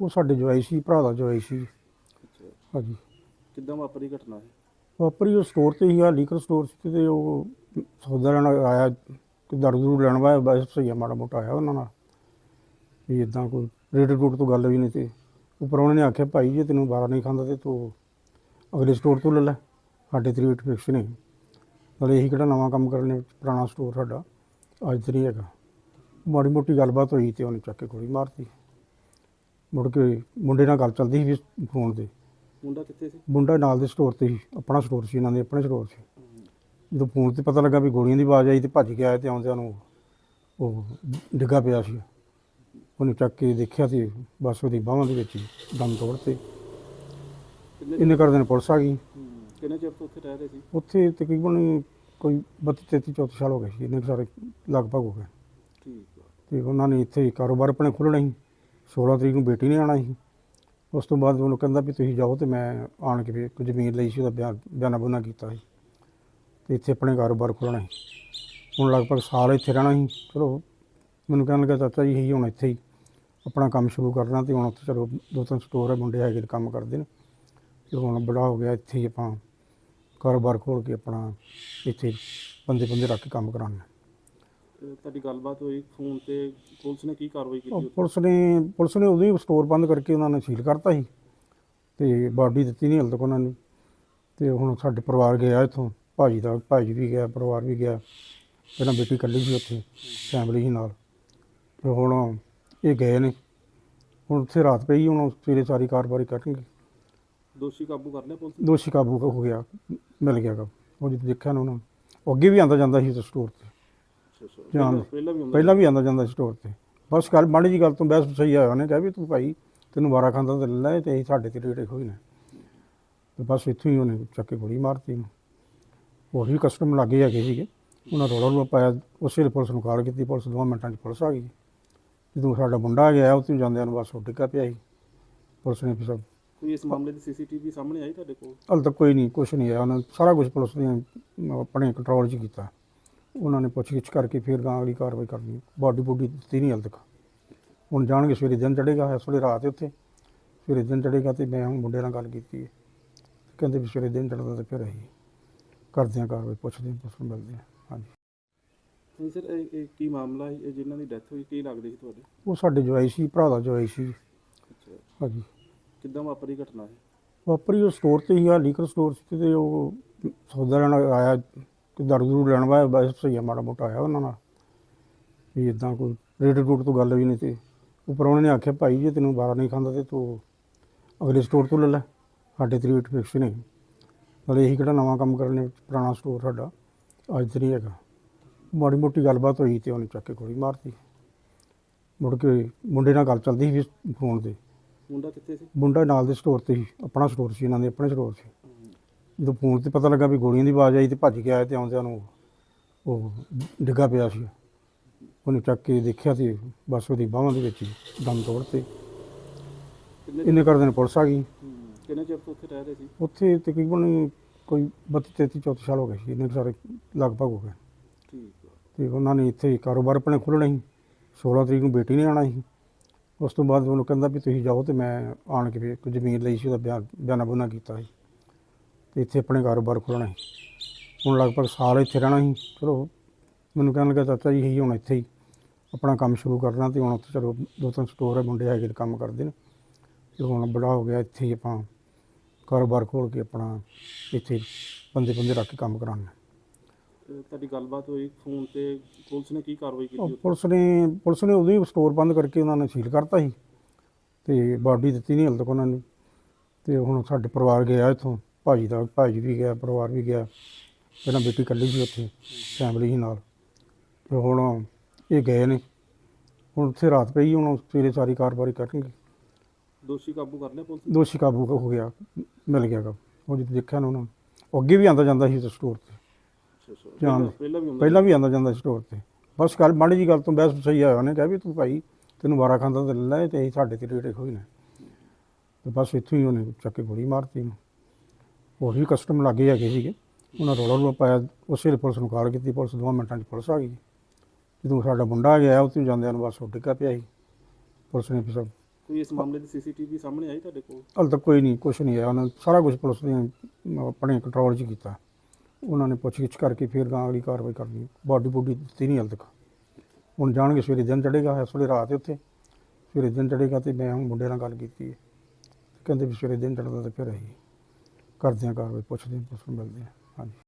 ਉਹ ਸਾਡੇ ਜਵਾਈ ਸੀ ਭਰਾ ਦਾ ਜਵਾਈ ਸੀ। ਅੱਛਾ ਹਾਂਜੀ। ਕਿੱਦਾਂ ਵਾਪਰੀ ਘਟਨਾ ਹੈ ਵਾਪਰੀ ਉਹ ਸਟੋਰ ਤੇ ਹੀ ਆ ਲੀਕਰ ਸਟੋਰ ਸੀ ਤੇ ਉਹ ਸੌਦਾ ਲੈਣ ਆਇਆ ਕਿ ਦਰਦ ਦੂਰ ਲੈਣ ਵਾਇਆ ਬਸ ਸਹੀ ਮਾੜਾ ਮੋਟਾ ਆਇਆ ਉਹਨਾਂ ਨਾਲ। ਵੀ ਇਦਾਂ ਕੋਈ ਰੇਟ ਰੂਟ ਤੋਂ ਗੱਲ ਵੀ ਨਹੀਂ ਤੇ ਉੱਪਰ ਉਹਨਾਂ ਨੇ ਆਖਿਆ ਭਾਈ ਜੇ ਤੈਨੂੰ ਬਾਰਾ ਨਹੀਂ ਖਾਂਦਾ ਤੇ ਤੂੰ ਅਗਲੇ ਸਟੋਰ ਤੋਂ ਲੈ ਲੈ। ਸਾਡੇ ਤੇ ਰੇਟ ਫਿਕਸ ਨਹੀਂ ਨਾਲੇ ਇਹੀ ਕਿਹੜਾ ਨਵਾਂ ਕੰਮ ਕਰਨੇ ਪੁਰਾਣਾ ਸਟੋਰ ਸਾਡਾ। ਅੱਜ ਤੇ ਨਹੀਂ ਹੈਗਾ। ਮਾੜੀ ਮੋਟੀ ਗੱਲਬਾਤ ਹੋਈ ਤੇ ਉਹਨੇ ਚੱਕ ਕੇ ਗੋਲੀ ਮਾਰਤੀ। ਮੁੜ ਕੇ ਮੁੰਡੇ ਨਾਲ ਗੱਲ ਚੱਲਦੀ ਸੀ ਫੋਨ ਤੇ। ਮੁੰਡਾ ਕਿੱਥੇ ਸੀ? ਮੁੰਡਾ ਨਾਲ ਦੇ ਸਟੋਰ ਤੇ ਸੀ ਆਪਣਾ ਸਟੋਰ ਸੀ ਇਹਨਾਂ ਦੇ ਆਪਣੇ ਸਟੋਰ ਸੀ। ਜਦੋਂ ਫੋਨ ਤੇ ਪਤਾ ਲੱਗਾ ਵੀ ਗੋਲੀਆਂ ਦੀ ਆਵਾਜ਼ ਆਈ ਤੇ ਭੱਜ ਕੇ ਆਏ ਤੇ ਆਉਂਦਿਆਂ ਨੂੰ ਉਹ ਡਿੱਗਾ ਪਿਆ ਸੀ। ਉਹਨੂੰ ਚੱਕ ਕੇ ਦੇਖਿਆ ਤੇ ਬਸ ਉਹਦੀ ਬਾਹਾਂ ਦੇ ਵਿੱਚ ਹੀ ਦਮ ਤੋੜ ਤੇ ਇੰਨੇ ਕਰਦੇ ਨੇ ਪੁਲਿਸ ਆ ਗਈ। ਕਿੰਨੇ ਚਿਰ ਤੋਂ ਉੱਥੇ ਰਹਿ ਰਹੇ ਸੀ? ਉੱਥੇ ਤਕਰੀਬਨ ਕੋਈ 32 33 34 ਸਾਲ ਹੋ ਗਏ ਸੀ। ਇੰਨੇ ਸਾਰੇ ਲਗਭਗ ਹੋ ਗਏ। ਠੀਕ ਤੇ ਉਹਨਾਂ ਨੇ ਇੱਥੇ ਕਾਰੋਬਾਰ ਆਪਣੇ ਖੋਲ੍ਹਣਾ ਸੀ। 16 ਤਰੀਕ ਨੂੰ ਬੇਟੀ ਨੇ ਆਉਣਾ ਸੀ। ਉਸ ਤੋਂ ਬਾਅਦ ਉਹਨੂੰ ਕਹਿੰਦਾ ਵੀ ਤੁਸੀਂ ਜਾਓ ਤੇ ਮੈਂ ਆਣ ਕੇ ਵੀ ਇੱਕ ਜ਼ਮੀਨ ਲਈ ਸੀ, ਉਹਦਾ ਬਿਆਨ ਬਿਆਨਾ ਬੁਨਾ ਕੀਤਾ ਸੀ। ਤੇ ਇੱਥੇ ਆਪਣੇ ਕਾਰੋਬਾਰ ਖੋਲ੍ਹਣਾ ਸੀ। ਹੁਣ ਲਗਭਗ ਸਾਲ ਇੱਥੇ ਰਹਿਣਾ ਸੀ। ਚਲੋ, ਮੈਨੂੰ ਕਹਿਣ ਲੱਗਾ, ਚਾਚਾ ਜੀ ਇਹੀ ਹੁਣ ਇੱਥੇ ਹੀ ਆਪਣਾ ਕੰਮ ਸ਼ੁਰੂ ਕਰਨਾ ਤੇ ਹੁਣ ਉੱਥੇ ਚਲੋ, ਦੋ ਤਿੰਨ ਸਟੋਰ ਹੈ ਮੁੰਡੇ ਹੈਗੇ ਕੰਮ ਕਰਦੇ ਨੇ। ਤੇ ਹੁਣ ਬੜਾ ਹੋ ਗਿਆ, ਇੱਥੇ ਹੀ ਆਪਾਂ ਕਾਰੋਬਾਰ ਖੋਲ੍ਹ ਕੇ ਆਪਣਾ ਇੱਥੇ ਬੰਦੇ ਬੰਦੇ ਰੱਖ ਕੇ ਕੰਮ ਕਰਾਉਣਾ। ਤੁਹਾਡੀ ਗੱਲਬਾਤ ਹੋਈ ਫੋਨ ਤੇ ਪੁਲਿਸ ਨੇ ਕੀ ਕਾਰਵਾਈ ਕੀਤੀ ਉਹ ਉੱਥੇ? ਪੁਲਿਸ ਨੇ ਪੁਲਿਸ ਨੇ ਉਦੋਂ ਹੀ ਸਟੋਰ ਬੰਦ ਕਰਕੇ ਉਹਨਾਂ ਨੇ ਸੀਲ ਕਰਤਾ ਸੀ ਤੇ ਬਾਡੀ ਦਿੱਤੀ ਨਹੀਂ ਹਲ ਤੱਕ ਉਹਨਾਂ ਨੇ। ਤੇ ਹੁਣ ਸਾਡੇ ਪਰਿਵਾਰ ਗਿਆ ਇੱਥੋਂ ਭਾਜੀ ਦਾ ਭਾਜੀ ਵੀ ਗਿਆ ਪਰਿਵਾਰ ਵੀ ਗਿਆ। ਪਹਿਲਾਂ ਬੇਟੀ ਇਕੱਲੀ ਸੀ ਉੱਥੇ ਫੈਮਿਲੀ ਸੀ ਨਾਲ। ਤੇ ਹੁਣ ਇਹ ਗਏ ਨੇ। ਹੁਣ ਉੱਥੇ ਰਾਤ ਪਈ ਹੁਣ ਸਵੇਰੇ ਸਾਰੀ ਕਾਰਵਾਈ ਕਰਨਗੇ। ਦੋਸ਼ੀ ਕਾਬੂ ਕਰ ਲਿਆ ਪੁਲਿਸ ਨੇ? ਦੋਸ਼ੀ ਕਾਬੂ ਹੋ ਗਿਆ ਮਿਲ ਗਿਆ ਗਾ ਉਹ ਜਦੋਂ ਦੇਖਿਆ ਨਾ ਉਹਨਾਂ। ਨੂੰ ਉਹ ਅੱਗੇ ਵੀ ਆਂਦਾ ਜਾਂਦਾ ਸੀ ਸਟੋਰ ਤੇ। ਜਾਣ- ਪਹਿਲਾਂ- ਵੀ ਆਂਦਾ ਜਾਂਦਾ? ਸਟੋਰ ਤੇ। ਬਸ ਗੱਲ ਮਾੜੀ ਜੀ ਗੱਲ ਤੋਂ ਬਹਿਸ ਸਹੀ ਆਇਆ ਉਹਨੇ ਕਿਹਾ ਵੀ ਤੂੰ ਭਾਈ ਤੈਨੂੰ ਵਾਰਾ ਖਾਂਦਾ ਤੇ ਲੈ ਲੈ ਤੇ ਅਸੀਂ ਸਾਡੇ ਤੇ ਰੇਟ ਹੋਈ ਨੇ। ਤੇ ਬਸ ਇੱਥੋਂ ਹੀ ਉਹਨੇ ਚੱਕ ਕੇ ਗੋਲੀ ਮਾਰਤੀ ਇਹਨੂੰ। ਹੋਰ ਵੀ ਕਸਟਮ ਲੱਗੇ ਹੈਗੇ ਸੀਗੇ। ਉਹਨਾਂ ਰੋਲਾ ਰੋਲਾ ਪਾਇਆ ਉਸੇ ਵੇਲੇ ਪੁਲਿਸ ਨੂੰ ਕਾਲ ਕੀਤੀ ਪੁਲਿਸ ਦੋ ਮਿੰਟਾਂ 'ਚ ਪੁਲਿਸ ਆ ਗਈ। ਜਦੋਂ ਸਾਡਾ ਮੁੰਡਾ ਆ ਗਿਆ ਉੱਥੇ ਜਾਂਦਿਆਂ ਨੂੰ ਬਸ ਉਹ ਡਿੱਗਾ ਪਿਆ ਸੀ। ਪੁਲਿਸ ਨੇ ਫਿਰ ਸਭ ਕੋਈ ਇਸ ਮਾਮਲੇ ਦੀ ਸੀਸੀਟੀਵੀ ਸਾਹਮਣੇ ਆਈ ਤੁਹਾਡੇ ਕੋਲ? ਹਾਲੇ ਤੱਕ ਕੋਈ ਨਹੀਂ ਕੁਛ ਨਹੀਂ ਆਇਆ। ਉਹਨਾਂ ਨੇ ਸਾਰਾ ਕੁਝ ਪੁਲਿਸ ਨੇ ਆਪਣੇ ਕੰਟਰੋਲ 'ਚ ਕੀਤਾ। ਉਹਨਾਂ ਨੇ ਪੁੱਛਗਿੱਛ ਕਰਕੇ ਫਿਰ ਗਾਂ ਅਗਲੀ ਕਾਰਵਾਈ ਕਰਨੀ ਬਾਡੀ ਬੁੱਡੀ ਦਿੱਤੀ ਨਹੀਂ ਹਾਲੇ ਤੱਕ। ਹੁਣ ਜਾਣਗੇ ਸਵੇਰੇ ਦਿਨ ਚੜੇਗਾ ਇਸ ਵੇਲੇ ਰਾਤ ਹੈ ਉੱਥੇ। ਸਵੇਰੇ ਦਿਨ ਚੜੇਗਾ ਤੇ ਮੈਂ ਹੁਣ ਮੁੰਡੇ ਨਾਲ ਗੱਲ ਕੀਤੀ ਹੈ। ਕਹਿੰਦੇ ਵੀ ਸਵੇਰੇ ਦਿਨ ਚੜਦਾ ਤੇ ਫਿਰ ਅਸੀਂ ਕਰਦੇ ਹਾਂ ਕਾਰਵਾਈ ਪੁੱਛਦੇ ਹਾਂ ਨੂੰ ਮਿਲਦੇ ਹਾਂ। ਹਾਂਜੀ। ਨਹੀਂ ਸਰ ਇਹ ਇਹ ਕੀ ਮਾਮਲਾ ਹੈ ਇਹ ਜਿਨ੍ਹਾਂ ਦੀ ਡੈਥ ਹੋਈ ਕੀ ਲੱਗਦੇ ਸੀ ਤੁਹਾਡੇ? ਉਹ ਸਾਡੇ ਜਵਾਈ ਸੀ ਭਰਾ ਦਾ ਜਵਾਈ ਸੀ। ਅੱਛਾ। ਹਾਂਜੀ। ਕਿੱਦਾਂ ਵਾਪਰੀ ਘਟਨਾ ਹੈ ਵਾਪਰੀ ਉਹ ਸਟੋਰ ਤੇ ਹੀ ਆ ਲੀਕਰ ਸਟੋਰ ਸੀ ਤੇ ਉਹ ਸੌਦਾ ਲੈਣ ਆਇਆ ਕਿ ਦਰਦ ਦੂਰ ਲੈਣ ਵਾਇਆ ਬਸ ਸਹੀ ਮਾੜਾ ਮੋਟਾ ਆਇਆ ਉਹਨਾਂ ਨਾਲ। ਵੀ ਇਦਾਂ ਕੋਈ ਰੇਟ ਰੂਟ ਤੋਂ ਗੱਲ ਵੀ ਨਹੀਂ ਤੇ ਉੱਪਰ ਉਹਨਾਂ ਨੇ ਆਖਿਆ ਭਾਈ ਜੇ ਤੈਨੂੰ ਬਾਰਾ ਨਹੀਂ ਖਾਂਦਾ ਤੇ ਤੂੰ ਅਗਲੇ ਸਟੋਰ ਤੋਂ ਲੈ ਲੈ। ਸਾਡੇ ਤੇ ਰੇਟ ਫਿਕਸ ਨਹੀਂ ਨਾਲੇ ਇਹੀ ਕਿਹੜਾ ਨਵਾਂ ਕੰਮ ਕਰਨੇ ਪੁਰਾਣਾ ਸਟੋਰ ਸਾਡਾ ਅੱਜ ਤੇ ਨਹੀਂ ਹੈਗਾ। ਮਾੜੀ ਮੋਟੀ ਗੱਲਬਾਤ ਹੋਈ ਤੇ ਉਹਨੇ ਚੱਕ ਕੇ ਗੋਲੀ ਮਾਰਤੀ। ਮੁੜ ਕੇ ਮੁੰਡੇ ਨਾਲ ਗੱਲ ਚੱਲਦੀ ਸੀ ਫੋਨ ਤੇ। ਮੁੰਡਾ ਕਿੱਥੇ ਸੀ? ਮੁੰਡਾ ਨਾਲ ਦੇ ਸਟੋਰ ਤੇ ਸੀ ਆਪਣਾ ਸਟੋਰ ਸੀ ਇਹਨਾਂ ਦੇ ਆਪਣੇ ਸਟੋਰ ਸੀ। ਜਦੋਂ ਫੋਨ ਤੇ ਪਤਾ ਲੱਗਾ ਵੀ ਗੋਲੀਆਂ ਦੀ ਆਵਾਜ਼ ਆਈ ਤੇ ਭੱਜ ਕੇ ਆਏ ਤੇ ਆਉਂਦਿਆਂ ਨੂੰ ਉਹ ਡਿੱਗਾ ਪਿਆ ਸੀ। ਉਹਨੂੰ ਚੱਕ ਕੇ ਦੇਖਿਆ ਤੇ ਬਸ ਉਹਦੀ ਬਾਹਾਂ ਦੇ ਵਿੱਚ ਹੀ ਦਮ ਤੋੜ ਤੇ ਇੰਨੇ ਕਰਦੇ ਨੇ ਪੁਲਿਸ ਆ ਗਈ। ਕਿੰਨੇ ਚਿਰ ਤੋਂ ਉੱਥੇ ਰਹਿ ਰਹੇ ਸੀ? ਉੱਥੇ ਤਕਰੀਬਨ ਕੋਈ 32 33 34 ਸਾਲ ਹੋ ਗਏ ਸੀ। ਇੰਨੇ ਕੁ ਸਾਰੇ ਲਗਭਗ ਹੋ ਗਏ। ਠੀਕ ਆ। ਤੇ ਉਹਨਾਂ ਨੇ ਇੱਥੇ ਕਾਰੋਬਾਰ ਆਪਣੇ ਖੋਲ੍ਹਣਾ ਸੀ। 16 ਤਰੀਕ ਨੂੰ ਬੇਟੀ ਨੇ ਆਉਣਾ ਸੀ। ਉਸ ਤੋਂ ਬਾਅਦ ਉਹਨੂੰ ਕਹਿੰਦਾ ਵੀ ਤੁਸੀਂ ਜਾਓ ਤੇ ਮੈਂ ਆਣ ਕੇ ਵੀ ਇੱਕ ਜ਼ਮੀਨ ਲਈ ਸੀ ਉਹਦਾ ਬਿਆਨ ਬਿਆਨਾ ਬੁਨਾ ਕੀਤਾ ਸੀ। ਤੇ ਇੱਥੇ ਆਪਣੇ ਕਾਰੋਬਾਰ ਖੋਲ੍ਹਣਾ ਸੀ। ਹੁਣ ਲਗਭਗ ਸਾਲ ਇੱਥੇ ਰਹਿਣਾ ਸੀ। ਚਲੋ ਮੈਨੂੰ ਕਹਿਣ ਲੱਗਾ ਚਾਚਾ ਜੀ ਇਹੀ ਹੁਣ ਇੱਥੇ ਹੀ ਆਪਣਾ ਕੰਮ ਸ਼ੁਰੂ ਕਰਨਾ ਤੇ ਹੁਣ ਉੱਥੇ ਚਲੋ ਦੋ ਤਿੰਨ ਸਟੋਰ ਹੈ ਮੁੰਡੇ ਹੈਗੇ ਕੰਮ ਕਰਦੇ ਨੇ। ਤੇ ਹੁਣ ਬੜਾ ਹੋ ਗਿਆ ਇੱਥੇ ਹੀ ਆਪਾਂ ਕਾਰੋਬਾਰ ਖੋਲ੍ਹ ਕੇ ਆਪਣਾ ਇੱਥੇ ਬੰਦੇ ਬੰਦੇ ਰੱਖ ਕੇ ਕੰਮ ਕਰਾਉਣਾ। ਤੁਹਾਡੀ ਗੱਲਬਾਤ ਹੋਈ ਫੋਨ ਤੇ ਪੁਲਿਸ ਨੇ ਕੀ ਕਾਰਵਾਈ ਕੀਤੀ? ਪੁਲਿਸ ਨੇ ਪੁਲਿਸ ਨੇ ਉਦੋਂ ਹੀ ਸਟੋਰ ਬੰਦ ਕਰਕੇ ਉਹਨਾਂ ਨੇ ਸੀਲ ਕਰਤਾ ਸੀ। ਤੇ ਬਾਡੀ ਦਿੱਤੀ ਨਹੀਂ ਹਲ ਤੱਕ ਉਹਨਾਂ ਨੇ। ਤੇ ਹੁਣ ਸਾਡੇ ਪਰਿਵਾਰ ਗਿਆ ਇੱਥੋਂ। ਭਾਜੀ ਦਾ ਭਾਜੀ ਵੀ ਗਿਆ ਪਰਿਵਾਰ ਵੀ ਗਿਆ। ਪਹਿਲਾਂ ਬੇਟੀ ਇਕੱਲੀ ਸੀ ਉੱਥੇ ਫੈਮਿਲੀ ਸੀ ਨਾਲ। ਤੇ ਹੁਣ ਇਹ ਗਏ ਨੇ। ਹੁਣ ਉੱਥੇ ਰਾਤ ਪਈ ਹੁਣ ਸਵੇਰੇ ਸਾਰੀ ਕਾਰਵਾਈ ਕਰਨਗੇ। ਦੋਸ਼ੀ ਕਾਬੂ ਕਰ ਲਿਆ ਪੁਲਿਸ ਨੇ? ਦੋਸ਼ੀ ਕਾਬੂ ਹੋ ਗਿਆ ਮਿਲ ਗਿਆ ਗਾ। ਉਹ ਜਦੋਂ ਦੇਖਿਆ ਨਾ ਉਹਨਾਂ। ਨੂੰ ਉਹ ਅੱਗੇ ਵੀ ਆਂਦਾ ਜਾਂਦਾ ਸੀ ਸਟੋਰ ਤੇ। ਜਾਣ- ਪਹਿਲਾਂ- ਵੀ ਹੁੰਦਾ ਪਹਿਲਾਂ ਵੀ ਆਂਦਾ ਜਾਂਦਾ ਸਟੋਰ ਤੇ। ਬਸ ਗੱਲ ਮਾੜੀ ਜੀ ਗੱਲ ਤੋਂ ਬਹਿਸ ਸਹੀ ਆਇਆ ਉਹਨੇ ਕਿਹਾ ਵੀ ਤੂੰ ਭਾਈ ਤੈਨੂੰ ਵਾਰਾ ਖਾਂਦਾ ਤੇ ਲੈ ਤੇ ਸਾਡੇ ਤੇ ਰੇਟ ਹੋਈ ਨੇ। ਤੇ ਬਸ ਇੱਥੋਂ ਹੀ ਉਹਨੇ ਚੱਕ ਕੇ ਗੋਲੀ ਮਾਰਤੀ। ਇਹਨੂੰ। ਹੋਰ ਵੀ ਕਸਟਮ ਲੱਗੇ ਹੈਗੇ ਸੀਗੇ। ਉਹਨਾਂ ਰੋਲਾ ਰੋਲਾ ਪਾਇਆ ਉਸੇ ਵੇਲੇ ਪੁਲਿਸ ਨੂੰ ਕਾਲ ਕੀਤੀ ਪੁਲਿਸ ਦੋ ਮਿੰਟਾਂ 'ਚ ਪੁਲਿਸ ਆ ਗਈ। ਜਦੋਂ ਸਾਡਾ ਮੁੰਡਾ ਗਿਆ ਉੱਥੇ ਜਾਂਦਿਆਂ ਨੂੰ ਬਸ ਉਹ ਡਿੱਗਾ ਪਿਆ ਸੀ। ਪੁਲਿਸ ਨੇ ਫਿਰ ਸਭ ਕੋਈ ਇਸ ਮਾਮਲੇ ਦੀ ਸੀਸੀਟੀਵੀ ਸਾਹਮਣੇ ਆਈ ਤੁਹਾਡੇ ਕੋਲ? ਹਾਲੇ ਤੱਕ ਕੋਈ ਨਹੀਂ ਕੁਛ ਨਹੀਂ ਆਇਆ। ਉਹਨਾਂ ਨੇ ਸਾਰਾ ਕੁਝ ਪੁਲਿਸ ਨੇ ਆਪਣੇ ਕੰਟਰੋਲ 'ਚ ਕੀਤਾ। ਉਹਨਾਂ ਨੇ ਪੁੱਛਗਿੱਛ ਕਰਕੇ ਫਿਰ ਗਾਂ ਅਗਲੀ ਕਾਰਵਾਈ ਕਰਨੀ ਬਾਡੀ ਬੂਡੀ ਦਿੱਤੀ ਨਹੀਂ ਹਾਲੇ ਤੱਕ। ਹੁਣ ਜਾਣਗੇ ਸਵੇਰੇ ਦਿਨ ਚੜੇਗਾ ਇਸ ਵੇਲੇ ਰਾਤ ਹੈ ਉੱਥੇ। ਸਵੇਰੇ ਦਿਨ ਚੜੇਗਾ ਤੇ ਮੈਂ ਹੁਣ ਮੁੰਡੇ ਨਾਲ ਗੱਲ ਕੀਤੀ ਹੈ। ਕਹਿੰਦੇ ਵੀ ਸਵੇਰੇ ਦਿਨ ਚੜਦਾ ਤੇ ਫਿਰ ਅਸੀਂ ਕਰਦੇ ਹਾਂ ਕਾਰਵਾਈ ਪੁੱਛਦੇ ਹਾਂ ਪੁੱਛਣ ਮਿਲਦੇ ਹਾਂ। ਹਾਂਜੀ।